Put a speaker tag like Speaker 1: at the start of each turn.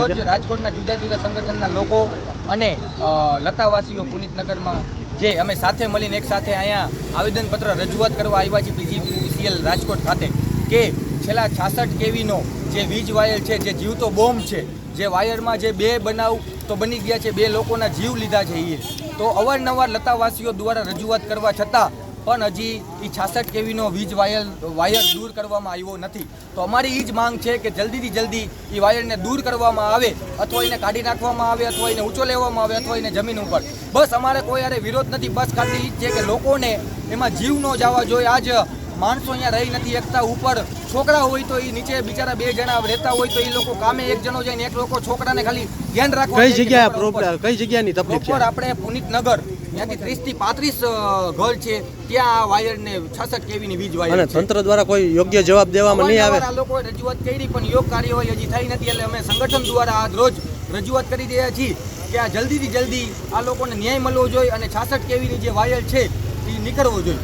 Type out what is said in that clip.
Speaker 1: રોજ રાજકોટના જુદા જુદા સંગઠનના લોકો અને લતાવાસીઓ પુનિતનગરમાં જે અમે સાથે મળીને એક સાથે અહીંયા આવેદનપત્ર રજૂઆત કરવા આવ્યા છીએ પીજીપીસીએલ રાજકોટ ખાતે કે છેલ્લા છાસઠ કેવીનો જે વીજ વાયર છે, જે જીવતો બોમ્બ છે, જે વાયરમાં જે બે બનાવ તો બની ગયા છે, બે લોકોના જીવ લીધા છે એ તો અવારનવાર લતાવાસીઓ દ્વારા રજૂઆત કરવા છતાં પણ હજી એ છાસઠ કેવીનો વીજ વાયર વાયર દૂર કરવામાં આવ્યો નથી. તો અમારી એ જ માંગ છે કે જલ્દીથી જલ્દી એ વાયરને દૂર કરવામાં આવે અથવા એને કાઢી નાખવામાં આવે અથવા એને ઊંચો લેવામાં આવે અથવા એને જમીન ઉપર. બસ અમારે કોઈ યારે વિરોધ નથી. બસ ખાલી એ જ છે કે લોકોને એમાં જીવ ન જવા જોઈએ. આજ માણસો અહીંયા રહી નથી એકતા ઉપર. છોકરા હોય તો એ નીચે બિચારા બે જણા રહેતા હોય તો એ લોકો કામે એક જણો જાય ને એક લોકો છોકરાને ખાલી ધ્યાન રાખવા
Speaker 2: કઈ પ્રોબ્લેમ કઈ જગ્યાની તકલીફ છે?
Speaker 1: આપણે પુનિત નગર ત્યાંથી ત્રીસથી પાંત્રીસ ઘર છે. ત્યાં આ વાયર ને છાસઠ કેવીની વીજ વાયર
Speaker 2: અને તંત્ર દ્વારા કોઈ યોગ્ય જવાબ દેવામાં નહીં આવે?
Speaker 1: લોકોએ રજૂઆત કરી પણ યોગ કાર્યવાહી હજી થઈ નથી એટલે અમે સંગઠન દ્વારા આજ રોજ રજૂઆત કરી રહ્યા છીએ કે આ જલ્દીથી જલ્દી આ લોકોને ન્યાય મળવો જોઈએ અને છાસઠ કેવીની જે વાયર છે એ નીકળવો જોઈએ.